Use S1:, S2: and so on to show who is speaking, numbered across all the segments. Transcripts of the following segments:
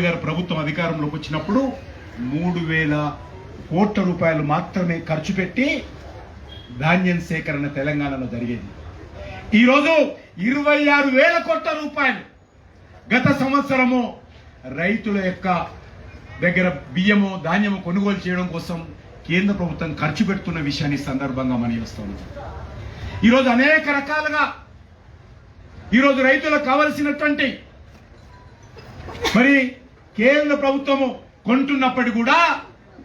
S1: గారు ప్రభుత్వం అధికారంలోకి వచ్చినప్పుడు మూడు వేల కోట్ల రూపాయలు మాత్రమే ఖర్చు పెట్టి ధాన్యం సేకరణ తెలంగాణలో జరిగేది. ఈరోజు ఇరవై ఆరు వేల కోట్ల రూపాయలు గత సంవత్సరము రైతుల యొక్క దగ్గర బియ్యము ధాన్యము కొనుగోలు చేయడం కోసం కేంద్ర ప్రభుత్వం ఖర్చు పెడుతున్న విషయాన్ని సందర్భంగా మనం చేస్తున్నాం ఈరోజు అనేక రకాలుగా ఈరోజు రైతులకు కావలసినటువంటి మరి కేంద్ర ప్రభుత్వము కొంటున్నప్పటికీ కూడా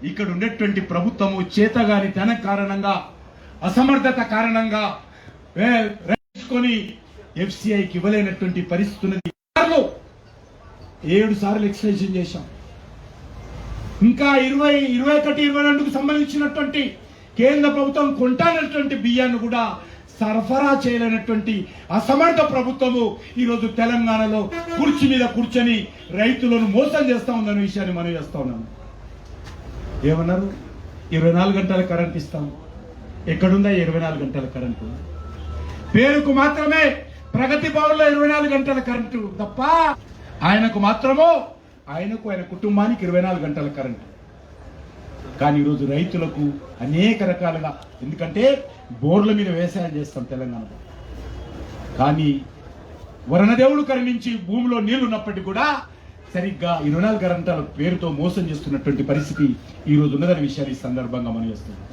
S1: ఇక్కడ ఉండేటువంటి ప్రభుత్వము చేతగాని తన కారణంగా అసమర్థత కారణంగా ఏ- ఎఫ్సిఐకి ఇవ్వలేనటువంటి పరిస్థితి ఉన్నది. ఏడు సార్లు ఎక్స్టెన్షన్ చేశాం. ఇంకా ఇరవై ఇరవై ఒకటి ఇరవై రెండుకు సంబంధించినటువంటి కేంద్ర ప్రభుత్వం కొంటానటువంటి బియ్యాన్ని కూడా సరఫరా చేయలేనటువంటి అసమర్థ ప్రభుత్వము ఈరోజు తెలంగాణలో కుర్చీ మీద కూర్చొని రైతులను మోసం చేస్తా ఉందనే విషయాన్ని మనం చేస్తా ఉన్నాము ఏమన్నారు? ఇరవై నాలుగు గంటల కరెంట్ ఇస్తాం. ఎక్కడుందా ఇరవై నాలుగు గంటల కరెంటు? పేరుకు మాత్రమే ప్రగతి భవన్లో ఇరవై నాలుగు గంటల కరెంటు తప్ప ఆయనకు మాత్రము ఆయనకు ఆయన కుటుంబానికి ఇరవై నాలుగు గంటల కరెంటు. కానీ ఈరోజు రైతులకు అనేక రకాలుగా ఎందుకంటే బోర్ల మీద వ్యవసాయం చేస్తాం తెలంగాణలో. కానీ వరణదేవుడు కరుణించి భూమిలో నీళ్ళు ఉన్నప్పటికీ కూడా సరిగ్గా ఈ నాలుగు గరంటాల పేరుతో మోసం చేస్తున్నటువంటి పరిస్థితి ఈ రోజు ఉన్నదనే విషయాన్ని ఈ సందర్భంగా మనం చేస్తున్నాం.